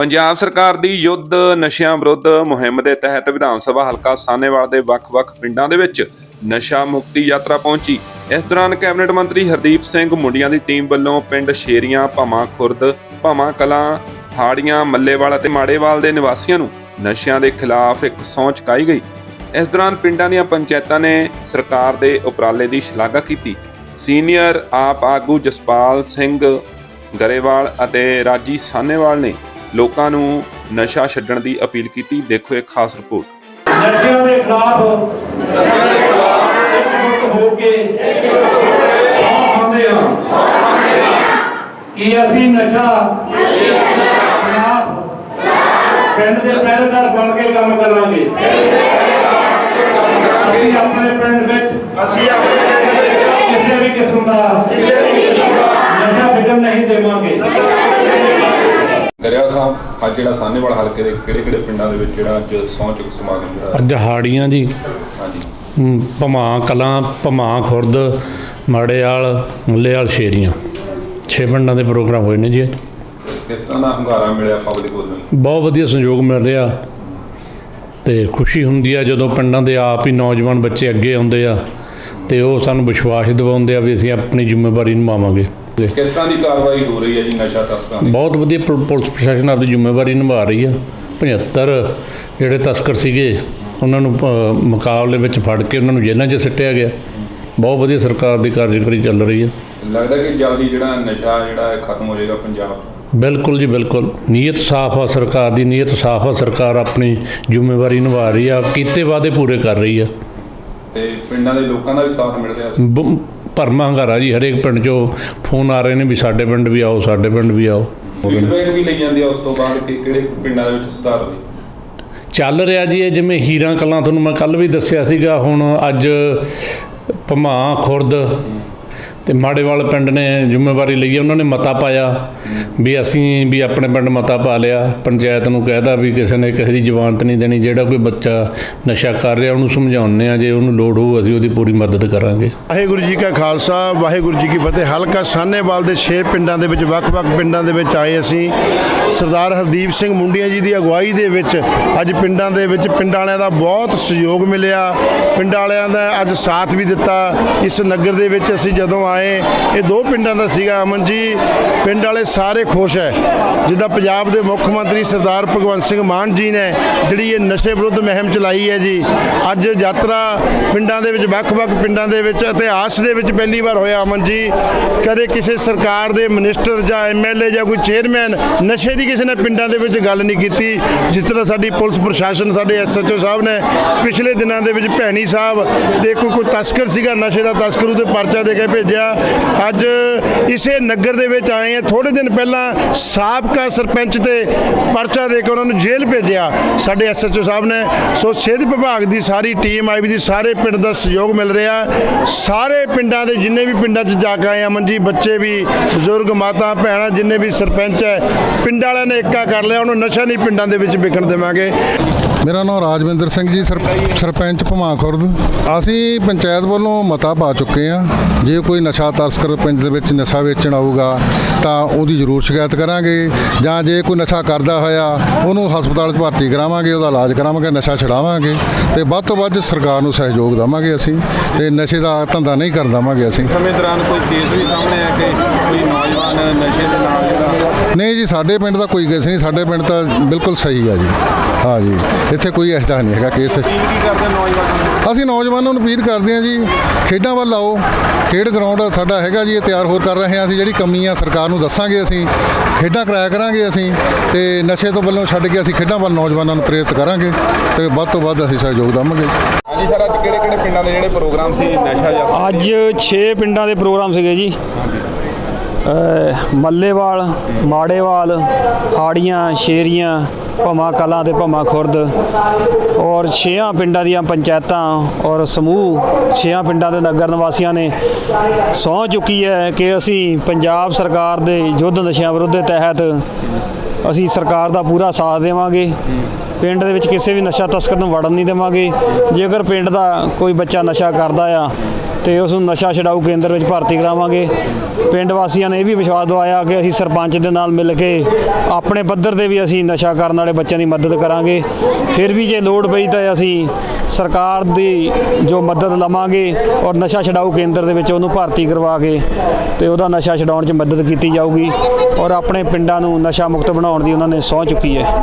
ਪੰਜਾਬ ਸਰਕਾਰ ਦੀ ਯੁੱਧ ਨਸ਼ਿਆਂ ਵਿਰੁੱਧ ਮੁਹਿੰਮ ਦੇ ਤਹਿਤ ਵਿਧਾਨ ਸਭਾ ਹਲਕਾ ਸਾਨੇਵਾਲ ਦੇ ਵੱਖ-ਵੱਖ ਪਿੰਡਾਂ ਦੇ ਵਿੱਚ ਨਸ਼ਾ ਮੁਕਤੀ ਯਾਤਰਾ ਪਹੁੰਚੀ। ਇਸ ਦੌਰਾਨ ਕੈਬਨਿਟ ਮੰਤਰੀ ਹਰਦੀਪ ਸਿੰਘ ਮੁੰਡੀਆਂ ਦੀ ਟੀਮ ਵੱਲੋਂ ਪਿੰਡ ਸ਼ੇਰੀਆਂ, ਭਾਵਾਂ ਖੁਰਦ, ਭਾਵਾਂ ਕਲਾਂ, ਹਾੜੀਆਂ, ਮੱਲੇਵਾਲ ਅਤੇ ਮਾੜੇਵਾਲ ਦੇ ਨਿਵਾਸੀਆਂ ਨੂੰ ਨਸ਼ਿਆਂ ਦੇ ਖਿਲਾਫ ਇੱਕ ਸਹੁੰ ਚੁਕਾਈ ਗਈ। ਇਸ ਦੌਰਾਨ ਪਿੰਡਾਂ ਦੀਆਂ ਪੰਚਾਇਤਾਂ ਨੇ ਸਰਕਾਰ ਦੇ ਉਪਰਾਲੇ ਦੀ ਸ਼ਲਾਘਾ ਕੀਤੀ। ਸੀਨੀਅਰ ਆਪ ਆਗੂ ਜਸਪਾਲ ਸਿੰਘ ਗਰੇਵਾਲ ਅਤੇ ਰਾਜੀ ਸਾਨੇਵਾਲ ਨੇ ਲੋਕਾਂ ਨੂੰ ਨਸ਼ਾ ਛੱਡਣ ਦੀ ਅਪੀਲ ਕੀਤੀ। ਦੇਖੋ ਇੱਕ ਖਾਸ ਰਿਪੋਰਟ। ਨਸ਼ਿਆਂ ਦੇ ਖਿਲਾਫ ਨਸ਼ਿਆਂ ਦੇ ਖਿਲਾਫ ਇਕਜੁੱਟ ਹੋ ਕੇ ਸੌਂ ਖਾਂਦੇ ਹਾਂ। ਕਿ ਅਸੀਂ ਨਸ਼ਾ ਖਿਲਾਫ ਪਿੰਡ ਦੇ ਪਹਿਰੇਦਾਰ ਬਣ ਕੇ ਕੰਮ ਕਰਾਂਗੇ ਅਸੀਂ ਆਪਣੇ ਪਿੰਡ ਵਿੱਚ ਅਸੀਂ ਆਪਣੇ ਪਿੰਡ ਵਿੱਚ ਕਿਸੇ ਵੀ ਕਿਸਮ ਦਾ ਕਿਸੇ ਵੀ ਕਿਸਮ ਦਾ ਨਸ਼ਾ ਵਿਕਣ ਨਹੀਂ ਦੇਵਾਂਗੇ ਗਰੇਵਾਲ ਸਾਹਿਬ ਅੱਜ ਜਿਹੜਾ ਸਾਹਨੇਵਾਲ ਹਲਕੇ ਦੇ ਕਿਹੜੇ ਕਿਹੜੇ ਪਿੰਡਾਂ ਦੇ ਵਿੱਚ ਜਿਹੜਾ ਅੱਜ ਸਹੁੰ ਚੁੱਕ ਸਮਾਗਮ ਜਿਹੜਾ ਅੱਜ ਹਾੜੀਆਂ ਜੀ। ਹਾਂਜੀ। ਭਮਾ ਕਲਾਂ ਭਮਾ ਖੁਰਦ ਮਾੜੇਵਾਲ ਮੁੱਲੇਵਾਲ ਸ਼ੇਰੀਆਂ। ਛੇ ਪਿੰਡਾਂ ਦੇ ਪ੍ਰੋਗਰਾਮ ਹੋਏ ਨੇ ਜੀ ਅੱਜ। ਕਿਸ ਤਰ੍ਹਾਂ ਦਾ ਹੰਗਾਰਾ ਮਿਲਿਆ ਪਬਲਿਕ ਵੱਲੋਂ ਬਹੁਤ ਵਧੀਆ ਸੰਯੋਗ ਮਿਲ ਰਿਹਾ। ਤੇ ਖੁਸ਼ੀ ਹੁੰਦੀ ਆ ਜਦੋਂ ਪਿੰਡਾਂ ਦੇ ਆਪ ਹੀ ਨੌਜਵਾਨ ਬੱਚੇ ਅੱਗੇ ਆਉਂਦੇ ਆ ਤੇ ਉਹ ਸਾਨੂੰ ਵਿਸ਼ਵਾਸ ਦਿਵਾਉਂਦੇ ਆ ਵੀ ਅਸੀਂ ਆਪਣੀ ਜ਼ਿੰਮੇਵਾਰੀ ਨਿਭਾਵਾਂਗੇ। ਕਿਸ ਤਰ੍ਹਾਂ ਦੀ ਕਾਰਵਾਈ ਹੋ ਰਹੀ ਹੈ ਜੀ ਨਸ਼ਾ ਤਸਕਰਾਂ ਦੀ? ਬਹੁਤ ਵਧੀਆ ਪੁਲ- ਪੁਲਿਸ ਪ੍ਰਸ਼ਾਸਨ ਆਪਣੀ ਜ਼ਿੰਮੇਵਾਰੀ ਨਿਭਾ ਰਹੀ ਆ 75 ਜਿਹੜੇ ਤਸਕਰ ਸੀਗੇ ਉਹਨਾਂ ਨੂੰ ਅ, ਮੁਕਾਬਲੇ ਵਿੱਚ ਫੜ ਕੇ ਉਹਨਾਂ ਨੂੰ ਜੇਲ੍ਹਾਂ 'ਚ ਸਿੱਟਿਆ ਗਿਆ। ਬਹੁਤ ਵਧੀਆ ਸਰਕਾਰ ਦੀ ਕਾਰਜਕਾਰੀ ਚੱਲ ਰਹੀ ਹੈ। ਲੱਗਦਾ ਕਿ ਜਲਦੀ ਜਿਹੜਾ ਨਸ਼ਾ ਜਿਹੜਾ ਹੈ ਖਤਮ ਹੋ ਜਾਏਗਾ ਪੰਜਾਬ 'ਚ ਬਿਲਕੁਲ ਜੀ ਬਿਲਕੁਲ। ਨੀਅਤ ਸਾਫ਼ ਆ ਸਰਕਾਰ ਦੀ ਨੀਅਤ ਸਾਫ਼ ਆ ਸਰਕਾਰ ਆਪਣੀ ਜ਼ਿੰਮੇਵਾਰੀ ਨਿਭਾ ਰਹੀ ਆ। ਕੀਤੇ ਵਾਅਦੇ ਪੂਰੇ ਕਰ ਰਹੀ ਆ। ਤੇ ਪਿੰਡਾਂ ਦੇ ਲੋਕਾਂ ਦਾ ਵੀ ਸਾਥ ਮਿਲ ਰਿਹਾ ਬ- ਭਰਮਾ ਹੰਗਾਰਾ ਜੀ ਹਰੇਕ ਪਿੰਡ 'ਚੋਂ ਫੋਨ ਆ ਰਹੇ ਨੇ ਵੀ ਸਾਡੇ ਪਿੰਡ ਵੀ ਆਓ ਸਾਡੇ ਪਿੰਡ ਵੀ ਆਓ। ਫੀਡਬੈਕ ਵੀ ਲਈ ਜਾਂਦੀ ਆ ਉਸ ਤੋਂ ਬਾਅਦ ਕਿ ਕਿਹੜੇ ਪਿੰਡਾਂ ਦੇ ਵਿੱਚ ਸੁਧਾਰ ਹੋਵੇ? ਚੱਲ ਰਿਹਾ ਜੀ ਇਹ ਜਿਵੇਂ ਹੀਰਾਂ ਕਲਾਂ ਤੁਹਾਨੂੰ ਮੈਂ ਕੱਲ ਵੀ ਦੱਸਿਆ ਸੀਗਾ ਹੁਣ ਅੱਜ ਭਮਾ ਖੁਰਦ ਤੇ ਮਾੜੇਵਾਲ ਪਿੰਡ ਨੇ ਜ਼ਿੰਮੇਵਾਰੀ ਲਈ ਉਹਨਾਂ ਨੇ ਮਤਾ ਪਾਇਆ ਵੀ ਅਸੀਂ ਵੀ ਆਪਣੇ ਪਿੰਡ ਮਤਾ ਪਾ ਲਿਆ। ਪੰਚਾਇਤ ਨੂੰ ਕਹਿਦਾ ਵੀ ਕਿਸੇ ਨੇ ਕਿਸੇ ਦੀ ਜ਼ਮਾਨਤ ਨਹੀਂ ਦੇਣੀ, ਜਿਹੜਾ ਕੋਈ ਬੱਚਾ ਨਸ਼ਾ ਕਰ ਰਿਹਾ, ਉਹਨੂੰ ਸਮਝਾਉਂਦੇ ਆ ਜੇ ਉਹਨੂੰ ਲੋੜ ਹੋਊ, ਅਸੀਂ ਉਹਦੀ ਪੂਰੀ ਮਦਦ ਕਰਾਂਗੇ। ਵਾਹਿਗੁਰੂ ਜੀ ਕਾ ਖਾਲਸਾ, ਵਾਹਿਗੁਰੂ ਜੀ ਕੀ ਫਤਿਹ। ਹਲਕਾ ਸਾਹਨੇਵਾਲ ਦੇ 6 ਪਿੰਡਾਂ ਦੇ ਵਿੱਚ, ਵੱਖ-ਵੱਖ ਪਿੰਡਾਂ ਦੇ ਵਿੱਚ ਆਏ ਅਸੀਂ। ਸਰਦਾਰ ਹਰਦੀਪ ਸਿੰਘ ਮੁੰਡੀਆਂ ਜੀ ਦੀ ਅਗਵਾਈ ਦੇ ਵਿੱਚ ਅੱਜ ਪਿੰਡਾਂ ਦੇ ਵਿੱਚ ਪਿੰਡ ਵਾਲਿਆਂ ਦਾ ਬਹੁਤ ਸਹਿਯੋਗ ਮਿਲਿਆ। ਪਿੰਡ ਵਾਲਿਆਂ ਦਾ ਅੱਜ ਸਾਥ ਵੀ ਦਿੱਤਾ। ਇਸ ਨਗਰ ਦੇ ਵਿੱਚ ਅਸੀਂ ਜਦੋਂ ਆਏ, ਇਹ ਦੋ ਪਿੰਡਾਂ ਦਾ ਸੀਗਾ ਅਮਨ ਜੀ। ਪਿੰਡ ਵਾਲੇ ਸਾਰੇ ਖੁਸ਼ ਹੈ। ਜਿੱਦਾਂ ਪੰਜਾਬ ਦੇ ਮੁੱਖ ਮੰਤਰੀ ਸਰਦਾਰ ਭਗਵੰਤ ਸਿੰਘ ਮਾਨ ਜੀ ਨੇ ਜਿਹੜੀ ਇਹ ਨਸ਼ੇ ਵਿਰੁੱਧ ਮੁਹਿੰਮ ਚਲਾਈ ਹੈ ਜੀ, ਅੱਜ ਯਾਤਰਾ ਪਿੰਡਾਂ ਦੇ ਵਿੱਚ, ਵੱਖ-ਵੱਖ ਪਿੰਡਾਂ ਦੇ ਵਿੱਚ, ਇਤਿਹਾਸ ਦੇ ਵਿੱਚ ਪਹਿਲੀ ਵਾਰ ਹੋਇਆ ਅਮਨ ਜੀ। ਕਦੇ ਕਿਸੇ ਸਰਕਾਰ ਦੇ ਮਿਨਿਸਟਰ ਜਾਂ ਐਮਐਲਏ ਜਾਂ ਕੋਈ ਚੇਅਰਮੈਨ ਨਸ਼ੇ ਦੀ ਕਿਸੇ ਨੇ ਪਿੰਡਾਂ ਦੇ ਵਿੱਚ ਗੱਲ ਨਹੀਂ ਕੀਤੀ, ਜਿਸ ਤਰ੍ਹਾਂ ਸਾਡੀ ਪੁਲਿਸ ਪ੍ਰਸ਼ਾਸਨ, ਸਾਡੇ ਐਸਐਚਓ ਸਾਹਿਬ ਨੇ ਪਿਛਲੇ ਦਿਨਾਂ ਦੇ ਵਿੱਚ ਭੈਣੀ ਸਾਹਿਬ ਦੇ ਕੋਈ ਕੋਈ ਤਸਕਰ ਸੀਗਾ, ਨਸ਼ੇ ਦਾ ਤਸਕਰ ਉਹਦੇ ਪਰਚਾ ਦੇ ਕੇ ਭੇਜਿਆ। ਅੱਜ ਇਸੇ ਨਗਰ ਦੇ ਵਿੱਚ ਆਏ ਆ ਥੋੜੇ ਦਿਨ ਪਹਿਲਾਂ ਸਾਬਕਾ ਸਰਪੰਚ ਤੇ ਪਰਚਾ ਦੇ ਕੇ ਉਹਨਾਂ ਨੂੰ ਜੇਲ੍ਹ ਭੇਜਿਆ ਸਾਡੇ ਐਸਐਚਓ ਸਾਹਿਬ ਨੇ। ਸੋ ਸਿਹਤ ਵਿਭਾਗ ਦੀ ਸਾਰੀ ਟੀਮ ਆਈ ਵੀ ਦੀ ਸਾਰੇ ਪਿੰਡ ਦਾ ਸਹਿਯੋਗ ਮਿਲ ਰਿਹਾ। ਸਾਰੇ ਪਿੰਡਾਂ ਦੇ ਜਿੰਨੇ ਵੀ ਪਿੰਡਾਂ 'ਚ ਜਾ ਕੇ ਆਏ ਅਮਨ ਜੀ ਬੱਚੇ ਵੀ, ਬਜ਼ੁਰਗ ਮਾਤਾ, ਭੈਣਾਂ, ਜਿੰਨੇ ਵੀ ਸਰਪੰਚ ਹੈ, ਪਿੰਡਾਂ ਵਾਲਿਆਂ ਨੇ ਇੱਕਾ ਕਰ ਲਿਆ ਉਹਨੂੰ ਨਸ਼ਾ ਨਹੀਂ ਪਿੰਡਾਂ ਦੇ ਵਿੱਚ ਵਿਕਣ ਦੇਵਾਂਗੇ। ਮੇਰਾ ਨਾਮ ਰਾਜਵਿੰਦਰ ਸਿੰਘ ਜੀ ਸਰਪ- ਸਰਪੰਚ ਭਮਾ ਖੁਰਦ। ਅਸੀਂ ਪੰਚਾਇਤ ਵੱਲੋਂ ਮਤਾ ਪਾ ਚੁੱਕੇ ਹਾਂ। ਜੇ ਕੋਈ ਨਸ਼ਾ ਤਸਕਰ ਪਿੰਡ ਦੇ ਵਿੱਚ ਨਸ਼ਾ ਵੇਚਣ ਆਊਗਾ ਤਾਂ ਉਹਦੀ ਜ਼ਰੂਰ ਸ਼ਿਕਾਇਤ ਕਰਾਂਗੇ। ਜਾਂ ਜੇ ਕੋਈ ਨਸ਼ਾ ਕਰਦਾ ਹੋਇਆ ਉਹਨੂੰ ਹਸਪਤਾਲ 'ਚ ਭਰਤੀ ਕਰਾਵਾਂਗੇ ਉਹਦਾ ਇਲਾਜ ਕਰਾਵਾਂਗੇ ਨਸ਼ਾ ਛਡਾਵਾਂਗੇ। ਤੇ ਵੱਧ ਤੋਂ ਵੱਧ ਸਰਕਾਰ ਨੂੰ ਸਹਿਯੋਗ ਦੇਵਾਂਗੇ ਅਸੀਂ ਤੇ ਨਸ਼ੇ ਦਾ ਧੰਦਾ ਨਹੀਂ ਕਰਨ ਦੇਵਾਂਗੇ ਅਸੀਂ। ਸਮੇਂ ਦੌਰਾਨ ਕੋਈ ਕੇਸ ਵੀ ਸਾਹਮਣੇ ਆ ਕਿ ਕੋਈ ਨੌਜਵਾਨ ਨਸ਼ੇ ਦੇ ਨਾਲ ਨਹੀਂ ਜੀ ਸਾਡੇ ਪਿੰਡ ਦਾ ਕੋਈ ਕੇਸ ਨਹੀਂ ਸਾਡੇ ਪਿੰਡ ਤਾਂ ਬਿਲਕੁਲ ਸਹੀ ਆ ਜੀ। ਹਾਂ ਜੀ ਇੱਥੇ ਕੋਈ ਐਸਾ ਨਹੀਂ ਹੈਗਾ ਕੇਸ। ਕੀ ਕੀ ਕਰਦੇ ਨੌਜਵਾਨ ਅਸੀਂ ਨੌਜਵਾਨਾਂ ਨੂੰ ਅਪੀਲ ਕਰਦੇ ਹਾਂ ਜੀ ਖੇਡਾਂ ਵੱਲ ਆਓ। ਖੇਡ ਗਰਾਊਂਡ ਸਾਡਾ ਹੈਗਾ ਜੀ ਇਹ ਤਿਆਰ ਹੋਰ ਕਰ ਰਹੇ ਹਾਂ ਅਸੀਂ ਜਿਹੜੀ ਕਮੀ ਆ ਸਰਕਾਰ ਨੂੰ ਦੱਸਾਂਗੇ ਅਸੀਂ। ਖੇਡਾਂ ਕਰਾਇਆ ਕਰਾਂਗੇ ਅਸੀਂ ਤੇ ਨਸ਼ੇ ਤੋਂ ਵੱਲੋਂ ਛੱਡ ਕੇ ਅਸੀਂ ਖੇਡਾਂ ਵੱਲ ਨੌਜਵਾਨਾਂ ਨੂੰ ਪ੍ਰੇਰਿਤ ਕਰਾਂਗੇ ਤੇ ਵੱਧ ਤੋਂ ਵੱਧ ਅਸੀਂ ਸਹਿਯੋਗ ਦੇਵਾਂਗੇ। ਹਾਂਜੀ ਸਰ ਅੱਜ ਕਿਹੜੇ ਕਿਹੜੇ ਪਿੰਡਾਂ ਦੇ ਜਿਹੜੇ ਪ੍ਰੋਗਰਾਮ ਸੀ ਨਸ਼ਾ ਜਾਂ ਅੱਜ 6 ਪਿੰਡਾਂ ਦੇ ਪ੍ਰੋਗਰਾਮ ਸੀਗੇ ਜੀ। ਮੱਲੇਵਾਲ, ਮਾੜੇਵਾਲ, ਹਾੜੀਆਂ, ਸ਼ੇਰੀਆਂ ਭਮਾ ਕਲਾਂ ਤੇ ਭਮਾ ਖੁਰਦ ਔਰ ਛੇਆਂ ਪਿੰਡਾਂ ਦੀਆਂ ਪੰਚਾਇਤਾਂ ਔਰ ਸਮੂਹ ਛੇਆਂ ਪਿੰਡਾਂ ਦੇ ਨਗਰ ਨਿਵਾਸੀਆਂ ਨੇ ਸਹੁੰ ਚੁੱਕੀ ਹੈ ਕਿ ਅਸੀਂ ਪੰਜਾਬ ਸਰਕਾਰ ਦੇ ਯੁੱਧ ਨਸ਼ਿਆਂ ਵਿਰੁੱਧ ਦੇ ਤਹਿਤ ਅਸੀਂ ਸਰਕਾਰ ਦਾ ਪੂਰਾ ਸਾਥ ਦੇਵਾਂਗੇ। ਪਿੰਡ ਦੇ ਵਿੱਚ ਕਿਸੇ ਵੀ ਨਸ਼ਾ ਤਸਕਰ ਨੂੰ ਵੜਨ ਨਹੀਂ ਦੇਵਾਂਗੇ। ਜੇਕਰ ਪਿੰਡ ਦਾ ਕੋਈ ਬੱਚਾ ਨਸ਼ਾ ਕਰਦਾ ਆ ਤੇ ਉਸ ਨੂੰ ਨਸ਼ਾ ਛਡਾਊ ਕੇਂਦਰ ਵਿੱਚ ਭਰਤੀ ਕਰਾਵਾਂਗੇ। ਪਿੰਡ ਵਾਸੀਆਂ ਨੇ ਇਹ ਵੀ ਵਿਸ਼ਵਾਸ ਦਵਾਇਆ ਕਿ ਅਸੀਂ ਸਰਪੰਚ ਦੇ ਨਾਲ ਮਿਲ ਕੇ ਆਪਣੇ ਪੱਧਰ ਤੇ ਵੀ ਅਸੀਂ ਨਸ਼ਾ ਕਰਨ ਵਾਲੇ ਬੱਚਿਆਂ ਦੀ ਮਦਦ ਕਰਾਂਗੇ। ਫਿਰ ਵੀ ਜੇ ਲੋੜ ਪਈ ਤਾਂ ਅਸੀਂ ਸਰਕਾਰ ਦੀ ਜੋ ਮਦਦ ਲਵਾਂਗੇ ਔਰ ਨਸ਼ਾ ਛਡਾਊ ਕੇਂਦਰ ਦੇ ਵਿੱਚ ਉਹਨੂੰ ਭਰਤੀ ਕਰਵਾ ਕੇ ਤੇ ਉਹਦਾ ਨਸ਼ਾ ਛਡਾਉਣ 'ਚ ਮਦਦ ਕੀਤੀ ਜਾਊਗੀ। ਔਰ ਆਪਣੇ ਪਿੰਡਾਂ ਨੂੰ ਨਸ਼ਾ ਮੁਕਤ ਬਣਾਉਣ ਦੀ ਉਹਨਾਂ ਨੇ ਸਹੁੰ ਚੁੱਕੀ ਹੈ।